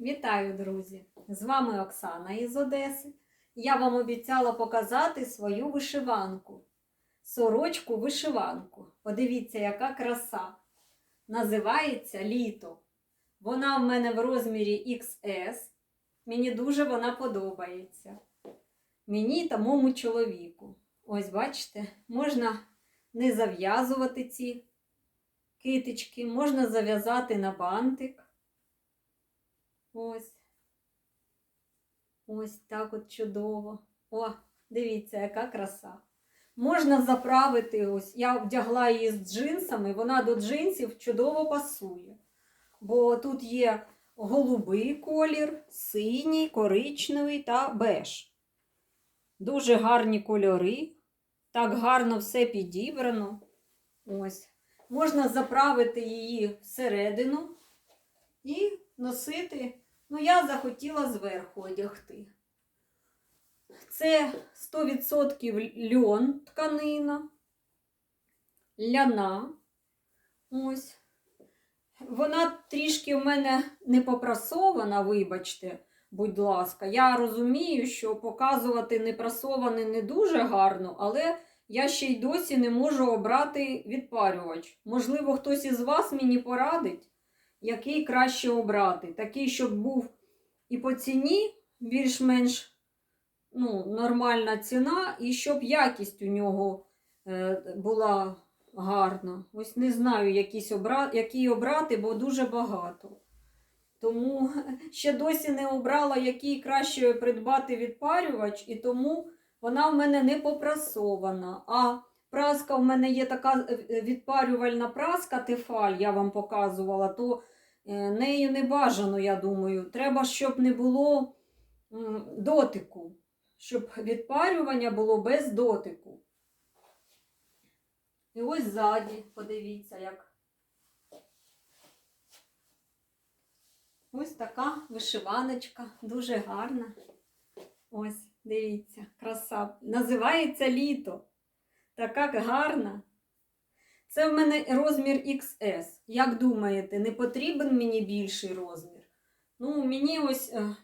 Вітаю, друзі! З вами Оксана із Одеси. Я вам обіцяла показати свою вишиванку. Сорочку вишиванку. Подивіться, яка краса. Називається літо. Вона в мене в розмірі XS. Мені дуже вона подобається. Мені та моєму чоловіку. Ось бачите, можна не зав'язувати ці китички, можна зав'язати на бантик. Ось. Ось так от чудово. О, дивіться, яка краса. Можна заправити, ось я вдягла її з джинсами, вона до джинсів чудово пасує. Бо тут є голубий колір, синій, коричневий та беж. Дуже гарні кольори. Так гарно все підібрано. Ось. Можна заправити її всередину і носити. Ну, я захотіла зверху одягти. Це 100% льон тканина, ляна. Ось. Вона трішки в мене не попрасована, вибачте, будь ласка. Я розумію, що показувати непрасоване не дуже гарно, але я ще й досі не можу обрати відпарювач. Можливо, хтось із вас мені порадить який краще обрати. Такий, щоб був і по ціні більш-менш ну, нормальна ціна, і щоб якість у нього е, була гарна. Ось не знаю, якийсь обра... який обрати, бо дуже багато. Тому ще досі не обрала, який краще придбати відпарювач, і тому вона в мене не попрасована. А праска в мене є така е, відпарювальна праска Тефаль, я вам показувала, то е, нею не бажано, я думаю. Треба, щоб не було дотику, щоб відпарювання було без дотику. І ось ззаді, подивіться, як. Ось така вишиваночка, дуже гарна. Ось, дивіться, краса. Називається літо. Така гарна. Це в мене розмір XS. Як думаєте, не потрібен мені більший розмір? Ну, мені ось е,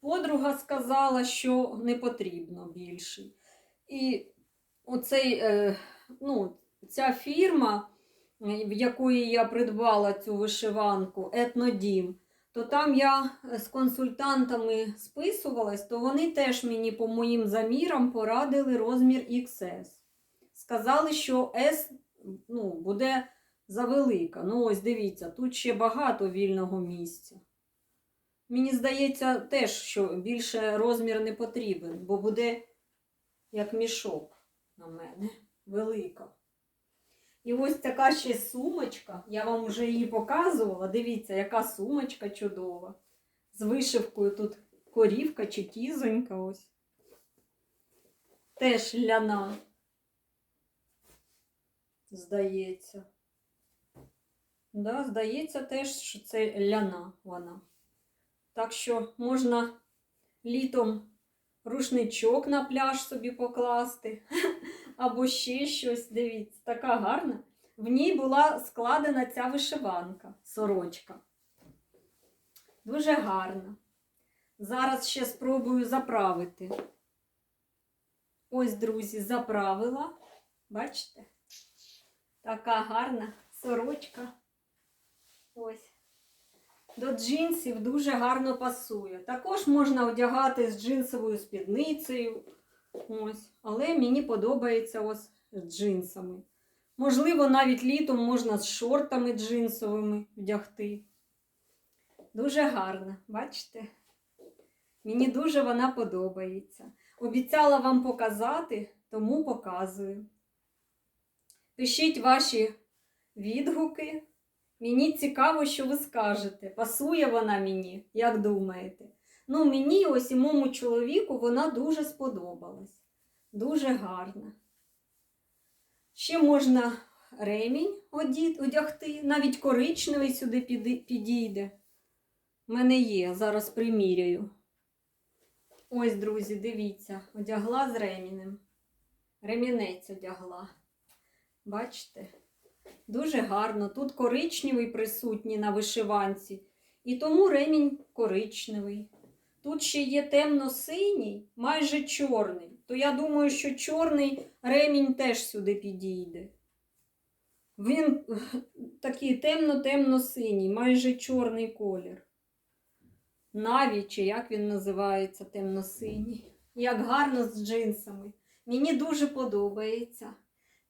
подруга сказала, що не потрібно більший. І оцей, е, ну, ця фірма, в якої я придбала цю вишиванку, Етнодім, то там я з консультантами списувалась, то вони теж мені по моїм замірам порадили розмір XS. Сказали, що S ну, буде завелика. Ну, ось дивіться, тут ще багато вільного місця. Мені здається, теж, що більше розмір не потрібен, бо буде як мішок на мене, велика. І ось така ще сумочка. Я вам вже її показувала. Дивіться, яка сумочка чудова. З вишивкою тут корівка чи кізонька ось. Теж ляна здається. Да, здається теж, що це ляна вона. Так що можна літом рушничок на пляж собі покласти, або ще щось. Дивіться, така гарна. В ній була складена ця вишиванка, сорочка. Дуже гарна. Зараз ще спробую заправити. Ось, друзі, заправила. Бачите? Така гарна сорочка. Ось. До джинсів дуже гарно пасує. Також можна одягати з джинсовою спідницею. Ось. Але мені подобається ось з джинсами. Можливо, навіть літом можна з шортами джинсовими вдягти. Дуже гарна, бачите? Мені дуже вона подобається. Обіцяла вам показати, тому показую. Пишіть ваші відгуки. Мені цікаво, що ви скажете. Пасує вона мені, як думаєте? Ну, мені ось і моєму чоловіку вона дуже сподобалась. Дуже гарна. Ще можна ремінь одягти, навіть коричневий сюди підійде. У мене є, зараз приміряю. Ось, друзі, дивіться, одягла з ремінем. Ремінець одягла. Бачите? Дуже гарно. Тут коричневий присутній на вишиванці. І тому ремінь коричневий. Тут ще є темно-синій, майже чорний. То я думаю, що чорний ремінь теж сюди підійде. Він такий темно-темно-синій, майже чорний колір. Наві, чи як він називається, темно-синій. Як гарно з джинсами. Мені дуже подобається.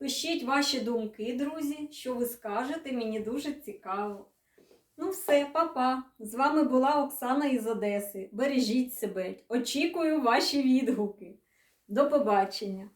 Пишіть ваші думки, друзі, що ви скажете, мені дуже цікаво. Ну, все, па-па. З вами була Оксана із Одеси. Бережіть себе. Очікую ваші відгуки. До побачення!